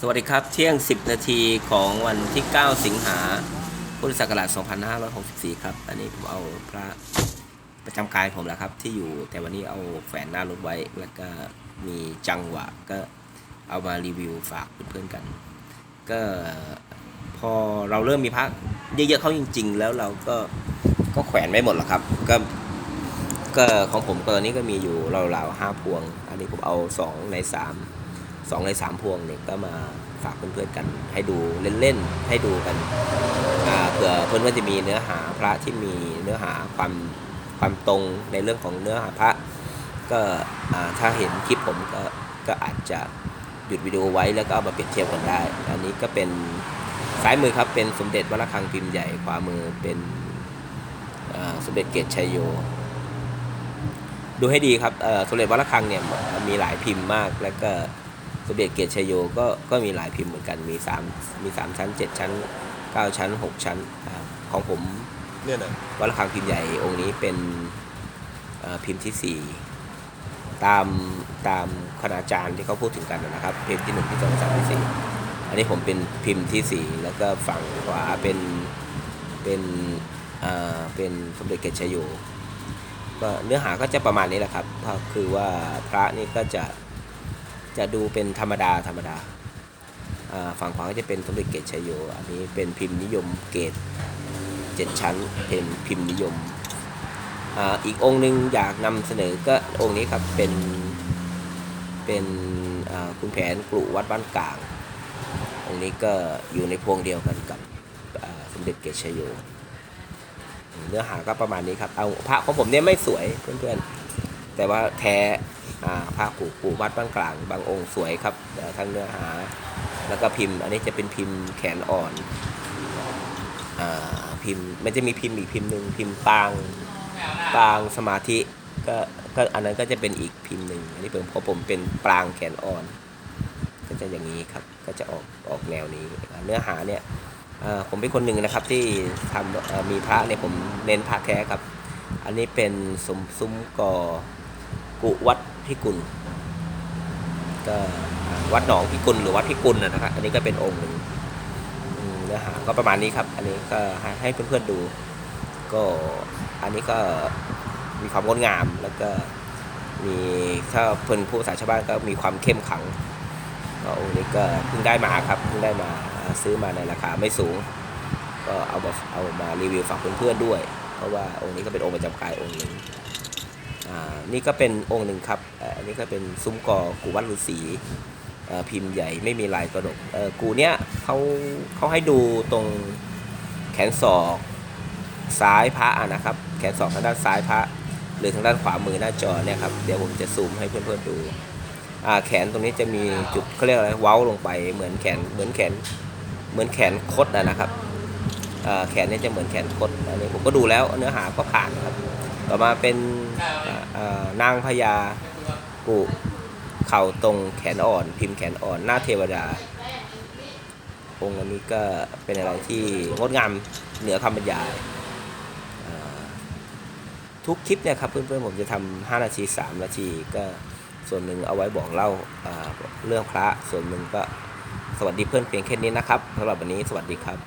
สวัสดีครับ เที่ยง 10 นาทีของวันที่ 9 สิงหาพุทธศักราช 2564 ครับ อันนี้ผมเอาพระประจำกายผมแหละครับ ที่อยู่แต่วันนี้เอาแฝนหน้ารถไว้ แล้วก็มีจังหวะก็เอามารีวิวฝากเพื่อนๆกัน ก็พอเราเริ่มมีพระเยอะๆเข้าจริง ๆ แล้วเราก็ก็แขวนไม่หมดหรอกครับ ก็ก็ของผมตอนนี้ก็มีอยู่ราวๆห้าพวง อันนี้ผมเอาสองในส สองในสามพวงเนี่ยก็มาฝากเพื่อนๆกัน ให้ดูเล่นๆให้ดูกันเผื่อเพื่อนๆจะมีเนื้อหาพระที่มีเนื้อหาความความตรงในเรื่องของเนื้อหาพระ ก็ถ้าเห็นคลิปผมก็ก็อาจจะหยุดวิดีโอไว้แล้วก็เอามาเปรียบเทียบกันได้ อันนี้ก็เป็นซ้ายมือครับเป็นสมเด็จวัดระฆังพิมพ์ใหญ่ขวามือเป็นสมเด็จเกตชัยโย ดูให้ดีครับสมเด็จวัดระฆังเนี่ยมีหลายพิมพ์มากแล้วก็ สมเด็จเกตชัยโยก็ก็มีหลายพิมพ์เหมือนกันมี3มี3ชั้น 7 ชั้น 9 ชั้น 6 ชั้นอ่าของผมเนี่ยนะวัดระฆังพิมพ์ใหญ่องค์นี้เป็นเอ่อพิมพ์ที่ 4 ตามตามคณาจารย์ที่เขาพูดถึงกันนะครับ พิมพ์ที่1ที่2 3ที่ 4 อันนี้ผมเป็นพิมพ์ที่ 4 แล้วก็ฝั่งขวาเป็นเป็นเอ่อเป็นสมเด็จเกตชัยโยก็เนื้อหาก็จะประมาณนี้แหละครับก็คือว่าพระนี่ก็จะ จะดูเป็นธรรมดาธรรมดาฝั่งขวาก็จะเป็นสมเด็จเกตชัยโย อันนี้เป็นพิมพ์นิยมเกตเจ็ดชั้นเป็นพิมพ์นิยมออีกองค์หนึ่งอยากนำเสนอก็องค์นี้ครับเป็นเป็นคุณแผนกลุวัดบ้านกลาง องค์นี้ก็อยู่ในพวงเดียวกันกับสมเด็จเกตชัยโย เนื้อหาก็ประมาณนี้ครับ เอาพระของผมเนี่ยไม่สวยเพื่อนๆ แต่ว่าแท้ พระปู่ปู่วัดบ้านกลาง บางองค์สวยครับทั้งเนื้อหา แล้วก็พิมพ์ อันนี้จะเป็นพิมพ์แขนอ่อนอพิมพ์มันจะมีพิมพ์อีกพิมพ์หนึ่งพิมพ์ปางปางสมาธิก็ก็อันนั้นก็จะเป็นอีกพิมพ์หนึ่งอันนี้เป็นเพราะผมเป็นปางแขนอ่อน ก็จะอย่างนี้ครับก็จะออกออกแนวนี้เนื้อหาเนี่ยผมเป็นคนหนึ่งนะครับที่ทำมีพระเนี่ยผมเน้นพระแท้ครับ อันนี้เป็นสมซุ้มกอ กุวัดพิกุลก็วัดหนองพิกุลหรือวัดพิกุลนะครับ อันนี้ก็เป็นองค์หนึ่งเนื้อหาก็ประมาณนี้ครับ อันนี้ก็ให้เพื่อนๆดู ก็อันนี้ก็มีความงดงามแล้วก็มีถ้าเพื่อนผู้ภาชาวบ้านก็มีความเข้มขังก็องค์นี้ก็เพิ่งได้มาครับเพิ่งได้มาซื้อมาในราคาไม่สูง ก็เอามาเอามารีวิวฝากเพื่อนๆด้วย เพราะว่าองค์นี้ก็เป็นองค์ประจำกายองค์หนึ่ง นี่ก็เป็นองค์หนึ่งครับอันนี้ก็เป็นซุ้มกอกูวัดฤาษีพิมพ์ใหญ่ไม่มีลายกระดกเอ่อกูเนี้ยเขาเขาให้ดูตรงแขนศอกซ้ายพระอะนะครับ แขนศอกทางด้านซ้ายพระ หรือทางด้านขวามือหน้าจอเนี่ยครับ เดี๋ยวผมจะซูมให้เพื่อนๆดูอ่าแขนตรงนี้จะมีจุดเขาเรียกอะไรเว้าลงไปเหมือนแขนเหมือนแขนเหมือนแขนคดอะนะครับอ่าแขนเนี่ยจะเหมือนแขนคดอันนี้ผมก็ดูแล้วเนื้อหาก็ผ่านครับ ต่อมาเป็นนางพญากุเข่าตรงแขนอ่อน พิมพ์แขนอ่อนหน้าเทวดา องค์อันนี้ก็เป็นอะไรที่งดงามเหนือคำบรรยายอ่าทุกคลิปเนี่ยครับเพื่อนๆผมจะทำ5นาที 3 นาทีก็ส่วนหนึ่งเอาไว้บอกเล่าอ่าเรื่องพระส่วนหนึ่งก็สวัสดีเพื่อนเพียงแค่นี้นะครับสำหรับวันนี้สวัสดีครับ